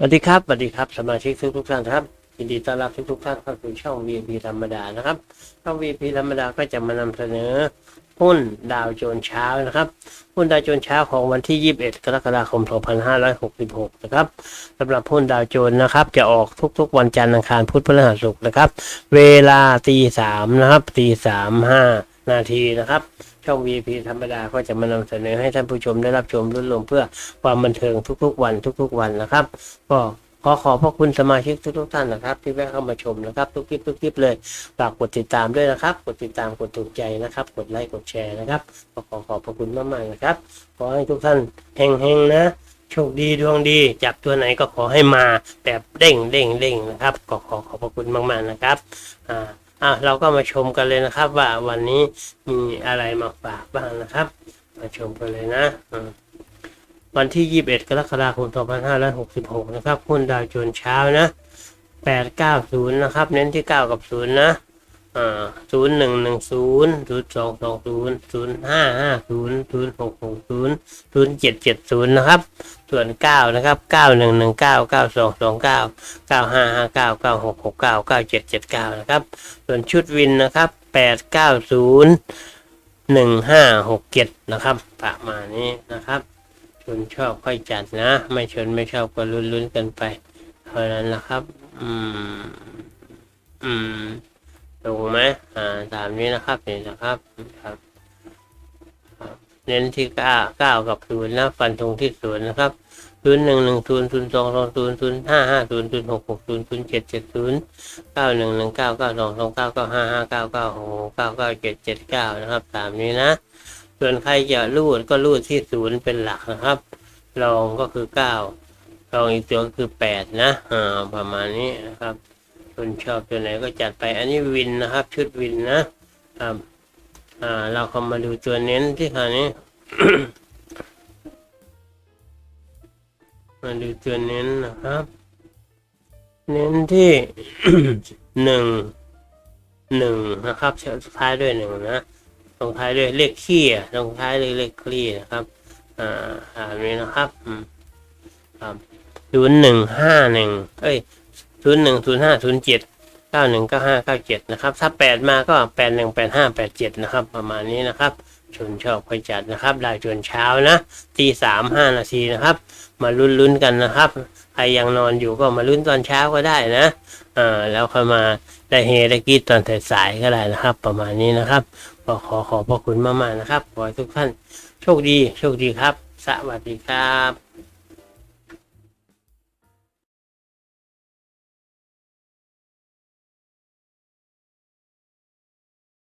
สวัสดีครับสวัสดีครับ สมาชิกทุกทุกท่านครับยินดีต้อนรับทุกทุกท่านเข้าสู่ช่อง VIP ธรรมดานะครับช่อง VIP ธรรมดาก็จะมานำเสนอหุ้นดาวโจนเช้านะครับหุ้นดาวโจนเช้าของวันที่ 21 กรกฎาคม 2566 นะครับสำหรับหุ้นดาวโจนนะครับ จะออกทุกๆ วันจันทร์อังคารพุธพฤหัสศุกร์นะครับ เวลาตีสามนะครับตีสามห้า นาทีนะครับ ช่อง VIP ธรรมดาก็จะมานำเสนอให้ท่านผู้ชมได้รับชมรุ่นลมเพื่อความบันเทิงทุกๆวันทุกๆวันนะครับ ก็ขอขอบพระคุณสมาชิกทุกๆท่านนะครับ ที่แวะเข้ามาชมนะครับ ทุกคลิปทุกคลิปเลยฝากกดติดตามด้วยนะครับ กดติดตามกดถูกใจนะครับ กดไลค์กดแชร์นะครับก็ขอขอบพระคุณมากๆนะครับ ขอให้ทุกท่านเฮงๆนะโชคดีดวงดีจับตัวไหนก็ขอให้มาแบบเด้งเด้งเด้งนะครับ ก็ขอขอบพระคุณมากๆนะครับอ่า อะเราก็มาชมกันเลยนะครับ ว่าวันนี้มีอะไรมาฝากบ้างนะครับ มาชมกันเลยนะวันที่ 21 กรกฎาคม 2566 นะครับหุ้นดาวโจนส์เช้านะ890 นะครับ เน้นที่ 9 กับ 0 นะ ศูนย์หนึ่งหนึ่งศูนย์ศูนย์สองสองศูนย์ศูนย์ห้าห้าศูนย์ศูนย์หกหกศูนย์ศูนย์เจ็ดเจ็ดศูนย์นะครับ ส่วนเก้านะครับเก้าหนึ่งหนึ่งเก้าเก้าสองสองเก้าเก้าห้าห้าเก้าเก้าหกหกเก้าเก้าเจ็ดเจ็ดเก้านะครับ ส่วนชุดวินนะครับแปดเก้าศูนย์หนึ่งห้าหกเจ็ดนะครับประมาณนี้นะครับชนชอบค่อยจัดนะ ไม่ชนไม่ชอบก็ลุ้นๆกันไปเท่านั้นนะครับ อืม อืม ถูกไหมอ่าตามนี้นะครับนี่นะครับครับ เน้นที่เก้าเก้ากับศูนย์นะฟันธงที่ศูนย์นะครับศูนย์หนึ่งหนึ่งศูนย์ศูนย์สองสองศูนย์ศูนย์ห้าห้าศูนย์ศูนย์หกหกศูนย์ศูนย์เจ็ดเจ็ดศูนย์เก้าหนึ่งหนึ่งเก้าเก้าสองสองเก้าเก้าห้าห้าเก้าเก้าหกเก้าเก้าเจ็ดเจ็ดเก้านะครับ ตามนี้นะ ส่วนใครจะรูดก็รูดที่ศูนย์เป็นหลักนะครับรองก็คือเก้ารองอีกตัวก็คือแปดนะอ่าประมาณนี้นะครับ คนชอบตัวไหนก็จัดไป อันนี้วินนะครับ ชุดวินนะครับ อ่า เราเข้ามาดูตัวเน้นที่ครานี้ มาดูตัวเน้นนะครับ เน้นที่หนึ่งหนึ่งนะครับสุดท้ายด้วยหนึ่งนะลงท้ายด้วยเลขขี้อะลงท้ายด้วยเลขคลี่นะครับ อ่าตามนี้นะครับอืมครับศูนย์หนึ่งห้าหนึ่งเอ้ย ศูนย์หนึ่งศูนย์ห้าศูนย์เจ็ดเก้าหนึ่งเก้าห้าเก้าเจ็ดนะครับ ถ้าแปดมาก็แปดหนึ่งแปดห้าแปดเจ็ดนะครับ ประมาณนี้นะครับชนชอบค่อยจัดนะครับ ได้จนเช้านะตีสามห้านาทีนะครับ มาลุ้นๆกันนะครับใครยังนอนอยู่ก็มาลุ้นตอนเช้าก็ได้นะอ่าแล้วค่อยมาได้เฮได้กีดตอนสายๆก็ได้นะครับ ประมาณนี้นะครับก็ขอขอบพระคุณมากๆนะครับขอให้ทุกท่านโชคดีโชคดีครับ สวัสดีครับ